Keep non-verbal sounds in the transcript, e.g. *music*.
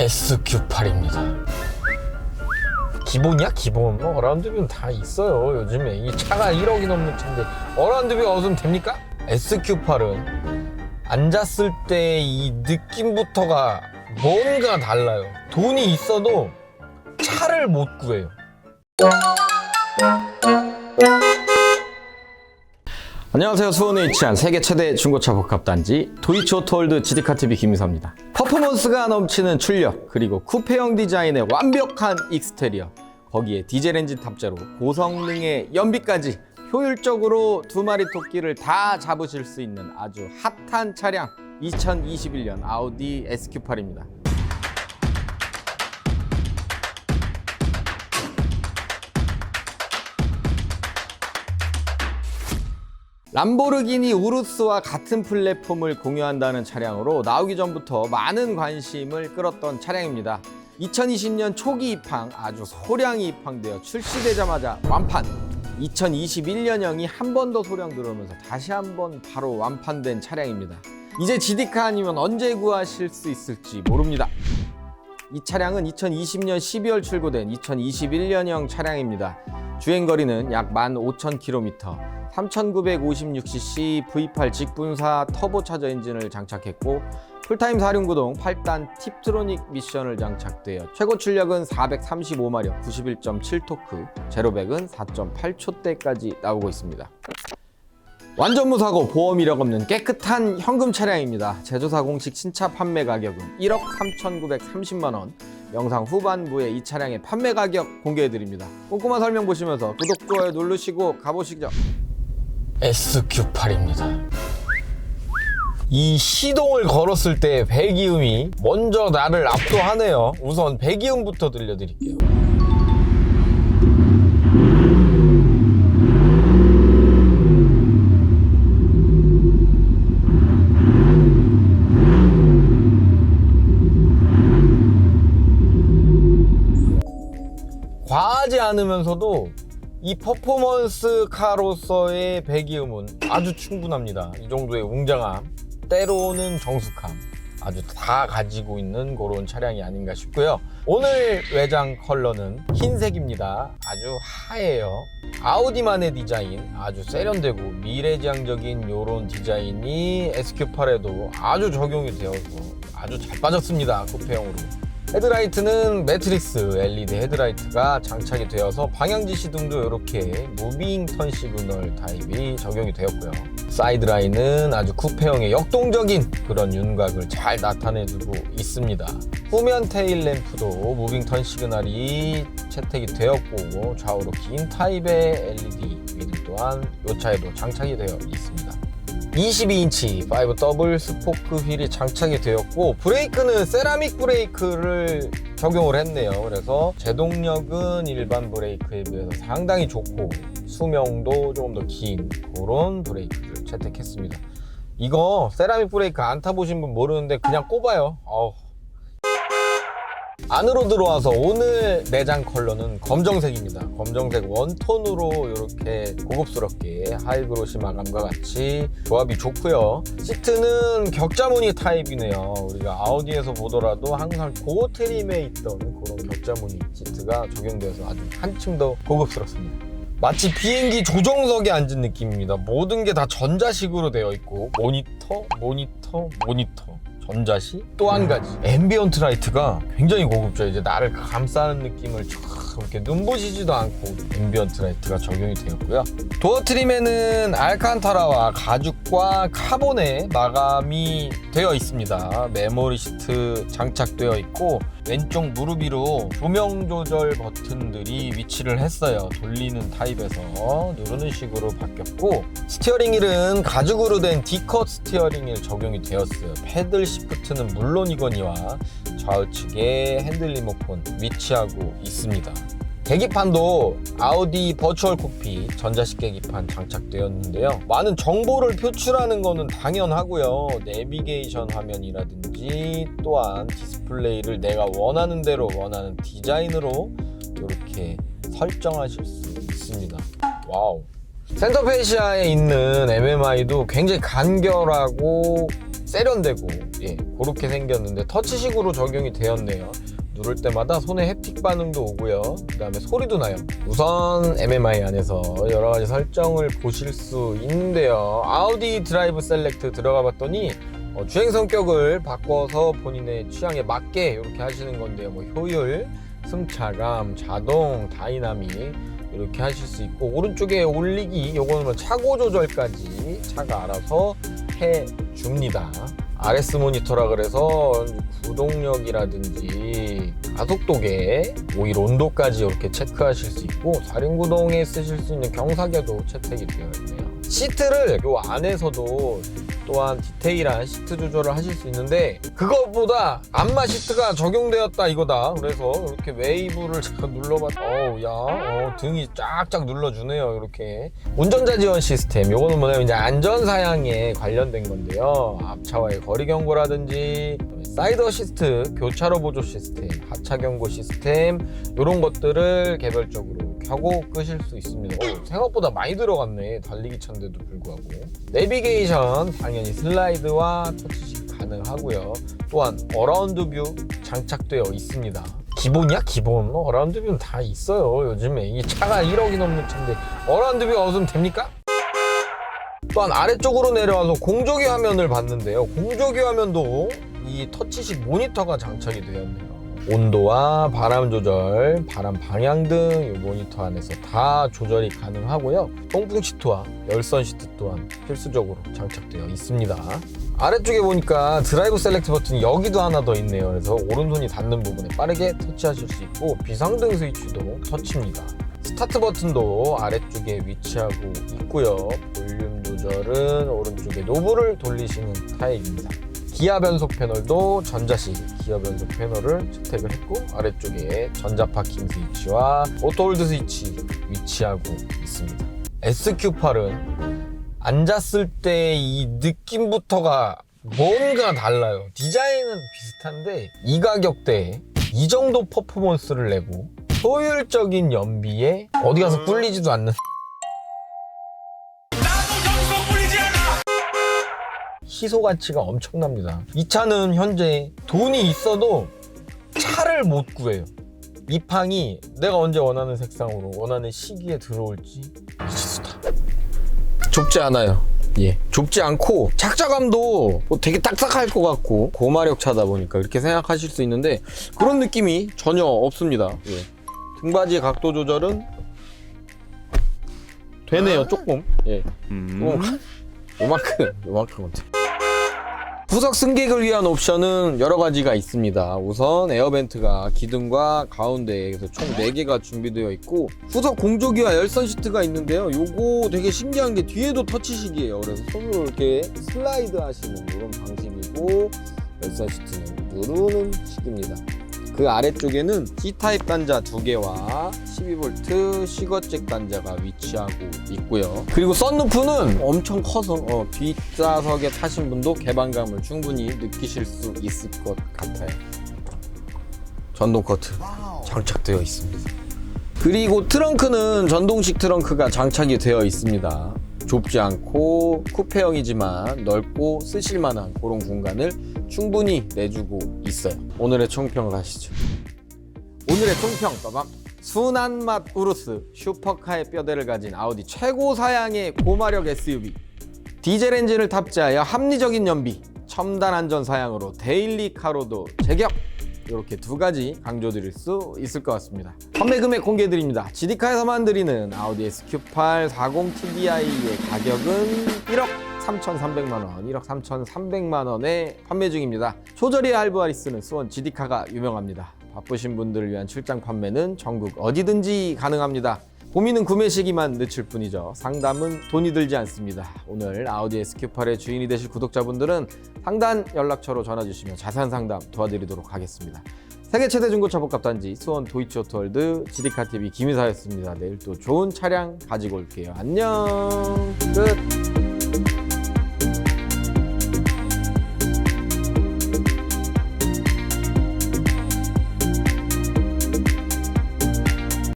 SQ8입니다. 기본이야 기본. 뭐 어라운드뷰는 다 있어요 요즘에. 이 차가 1억이 넘는 차인데. 어라운드뷰 없으면 됩니까? SQ8은 앉았을 때 이 느낌부터가 뭔가 달라요. 돈이 있어도 차를 못 구해요 안녕하세요. 수원에 위치한 세계 최대 중고차 복합단지 도이치오토월드 GT카TV 김유사입니다. 퍼포먼스가 넘치는 출력 그리고 쿠페형 디자인의 완벽한 익스테리어 거기에 디젤 엔진 탑재로 고성능의 연비까지 효율적으로 두 마리 토끼를 다 잡으실 수 있는 아주 핫한 차량 2021년 아우디 SQ8입니다. 람보르기니 우루스와 같은 플랫폼을 공유한다는 차량으로 나오기 전부터 많은 관심을 끌었던 차량입니다. 2020년 초기 입항 아주 소량이 입항되어 출시되자마자 완판. 2021년형이 한 번 더 소량 들어오면서 다시 한 번 바로 완판된 차량입니다. 이제 GD카 아니면 언제 구하실 수 있을지 모릅니다. 이 차량은 2020년 12월 출고된 2021년형 차량입니다. 주행거리는 약 15,000km, 3,956cc V8 직분사 터보차저 엔진을 장착했고 풀타임 사륜구동 8단 팁트로닉 미션을 장착되어 최고 출력은 435마력 91.7토크, 제로백은 4.8초대까지 나오고 있습니다. 완전 무사고 보험 이력 없는 깨끗한 현금 차량입니다. 제조사 공식 신차 판매 가격은 1억 3,930만 원. 영상 후반부에 이 차량의 판매 가격 공개해 드립니다. 꼼꼼한 설명 보시면서 구독 좋아요 누르시고 가보시죠. SQ8입니다 이 시동을 걸었을 때 배기음이 먼저 나를 압도하네요 우선 배기음부터 들려드릴게요 과하지 않으면서도 이 퍼포먼스 카로서의 배기음은 아주 충분합니다. 이 정도의 웅장함, 때로는 정숙함, 아주 다 가지고 있는 그런 차량이 아닌가 싶고요. 오늘 외장 컬러는 흰색입니다. 아주 하얘요. 아우디만의 디자인, 아주 세련되고 미래지향적인 이런 디자인이 SQ8에도 아주 적용이 되어서 아주 잘 빠졌습니다. 쿠페형으로. 헤드라이트는 매트릭스 LED 헤드라이트가 장착이 되어서 방향지 시 등도 이렇게 무빙 턴 시그널 타입이 적용이 되었고요. 사이드라인은 아주 쿠페형의 역동적인 그런 윤곽을 잘 나타내주고 있습니다. 후면 테일 램프도 무빙 턴 시그널이 채택이 되었고 좌우로 긴 타입의 LED 위드 또한 이 차에도 장착이 되어 있습니다. 22인치 5 더블 스포크 휠이 장착이 되었고 브레이크는 세라믹 브레이크를 적용을 했네요. 그래서 제동력은 일반 브레이크에 비해서 상당히 좋고 수명도 조금 더 긴 그런 브레이크를 채택했습니다. 이거 세라믹 브레이크 안 타보신 분 모르는데 그냥 꼽아요. 어우. 안으로 들어와서 오늘 내장 컬러는 검정색입니다. 검정색 원톤으로 이렇게 고급스럽게 하이그로시 마감과 같이 조합이 좋고요. 시트는 격자무늬 타입이네요. 우리가 아우디에서 보더라도 항상 고 트림에 있던 그런 격자무늬 시트가 적용돼서 아주 한층 더 고급스럽습니다. 마치 비행기 조종석에 앉은 느낌입니다. 모든 게 다 전자식으로 되어 있고 모니터, 모니터, 모니터. 전자시? 또 한 가지. 앰비언트 라이트가 굉장히 고급져. 이제 나를 감싸는 느낌을 쫙 이렇게 눈부시지도 않고 앰비언트 라이트가 적용이 되었고요. 도어 트림에는 알칸타라와 가죽과 카본의 마감이 되어 있습니다. 메모리 시트 장착되어 있고 왼쪽 무릎 위로 조명 조절 버튼들이 위치를 했어요. 돌리는 타입에서 누르는 식으로 바뀌었고 스티어링 휠은 가죽으로 된 D컷 스티어링 휠 적용이 되었어요. 패들 시프트는 물론이거니와 좌우측에 핸들 리모컨 위치하고 있습니다 계기판도 아우디 버추얼 콕핏 전자식 계기판 장착되었는데요. 많은 정보를 표출하는 것은 당연하고요. 내비게이션 화면이라든지 또한 디스플레이를 내가 원하는 대로 원하는 디자인으로 이렇게 설정하실 수 있습니다. 와우. 센터페시아에 있는 MMI도 굉장히 간결하고 세련되고 예, 그렇게 생겼는데 터치식으로 적용이 되었네요. 누를 때마다 손에 햅틱 반응도 오고요. 그 다음에 소리도 나요. 우선 MMI 안에서 여러 가지 설정을 보실 수 있는데요. 아우디 드라이브 셀렉트 들어가 봤더니 어, 주행 성격을 바꿔서 본인의 취향에 맞게 이렇게 하시는 건데요. 뭐 효율, 승차감, 자동, 다이나믹 이렇게 하실 수 있고 오른쪽에 올리기 요거는 뭐 차고 조절까지 차가 알아서 해 줍니다. RS 모니터라 그래서 구동력이라든지 가속도계, 오일 온도까지 이렇게 체크하실 수 있고 사륜구동에 쓰실 수 있는 경사계도 채택이 되어 있네요. 시트를 요 안에서도 또한 디테일한 시트 조절을 하실 수 있는데 그것보다 안마 시트가 적용되었다 이거다. 그래서 이렇게 웨이브를 *laughs* 제가 눌러봤 어우 야 어, 등이 쫙쫙 눌러주네요 이렇게. 운전자 지원 시스템 요거는 뭐냐면 이제 안전 사양에 관련된 건데요. 앞차와의 거리 경고라든지 사이드 어시스트 교차로 보조 시스템 하차 경고 시스템 이런 것들을 개별적으로 켜고 끄실 수 있습니다. 어, 생각보다 많이 들어갔네 달리기 차인데도 불구하고. 내비게이션 당연히 슬라이드와 터치식 가능하고요. 또한 어라운드 뷰 장착되어 있습니다. 기본이야? 기본. 어라운드 뷰는 다 있어요 요즘에. 이 차가 1억이 넘는 차인데 어라운드 뷰가 없으면 됩니까? 또한 아래쪽으로 내려와서 공조기 화면을 봤는데요. 공조기 화면도 이 터치식 모니터가 장착이 되었네요. 온도와 바람 조절, 바람 방향 등 이 모니터 안에서 다 조절이 가능하고요. 통풍 시트와 열선 시트 또한 필수적으로 장착되어 있습니다. 아래쪽에 보니까 드라이브 셀렉트 버튼이 여기도 하나 더 있네요. 그래서 오른손이 닿는 부분에 빠르게 터치하실 수 있고 비상등 스위치도 터치입니다. 스타트 버튼도 아래쪽에 위치하고 있고요. 볼륨 조절은 오른쪽에 노브를 돌리시는 타입입니다. 기아 변속 패널도 전자식 기아 변속 패널을 채택을 했고 아래쪽에 전자 파킹 스위치와 오토 홀드 스위치 위치하고 있습니다. SQ8은 앉았을 때 이 느낌부터가 뭔가 달라요. 디자인은 비슷한데 이 가격대에 이 정도 퍼포먼스를 내고 효율적인 연비에 어디 가서 꿀리지도 않는 희소 가치가 엄청납니다. 이 차는 현재 돈이 있어도 차를 못 구해요. 이 팡이 내가 언제 원하는 색상으로 원하는 시기에 들어올지 미치수다. 좁지 않아요. 예. 좁지 않고 착자감도 뭐 되게 딱딱할 것 같고 고마력 차다 보니까 이렇게 생각하실 수 있는데 그런 느낌이 전혀 없습니다. 예. 등받이 각도 조절은 되네요. 조금. 예. 조금 요만큼 요만큼은 돼. 부석 승객을 위한 옵션은 여러 가지가 있습니다. 우선 에어벤트가 기둥과 가운데에 그래서 총 4개가 준비되어 있고 후석 공조기와 열선 시트가 있는데요. 요거 되게 신기한 게 뒤에도 터치식이에요. 그래서 손으로 이렇게 슬라이드 하시는 이런 방식이고 열선 시트는 누르는 식입니다. 그 아래쪽에는 C타입 단자 두 개와 12V 시거잭 단자가 위치하고 있고요. 그리고 썬루프는 엄청 커서 어, 뒷좌석에 타신 분도 개방감을 충분히 느끼실 수 있을 것 같아요. 전동 커트 장착되어 있습니다. 그리고 트렁크는 전동식 트렁크가 장착이 되어 있습니다. 좁지 않고 쿠페형이지만 넓고 쓰실만한 그런 공간을 충분히 내주고 있어요. 오늘의 총평을 하시죠. 오늘의 총평 빠밤. 순한 맛 우루스 슈퍼카의 뼈대를 가진 아우디 최고 사양의 고마력 SUV 디젤 엔진을 탑재하여 합리적인 연비 첨단 안전 사양으로 데일리 카로도 제격 이렇게 두 가지 강조드릴 수 있을 것 같습니다. 판매 금액 공개드립니다. GD카에서만 드리는 아우디 SQ8 40TDI의 가격은 1억 3,300만 원, 1억 3,300만 원에 판매 중입니다. 소저리 알브아리스는 수원 GD카가 유명합니다. 바쁘신 분들을 위한 출장 판매는 전국 어디든지 가능합니다. 고민은 구매 시기만 늦출 뿐이죠. 상담은 돈이 들지 않습니다. 오늘 아우디 SQ8의 주인이 되실 구독자분들은 상단 연락처로 전화 주시면 자세한 상담 도와드리도록 하겠습니다. 세계 최대 중고차 복합단지 수원 도이치오토월드 GD카 TV 김희사였습니다. 내일 또 좋은 차량 가지고 올게요. 안녕. 끝.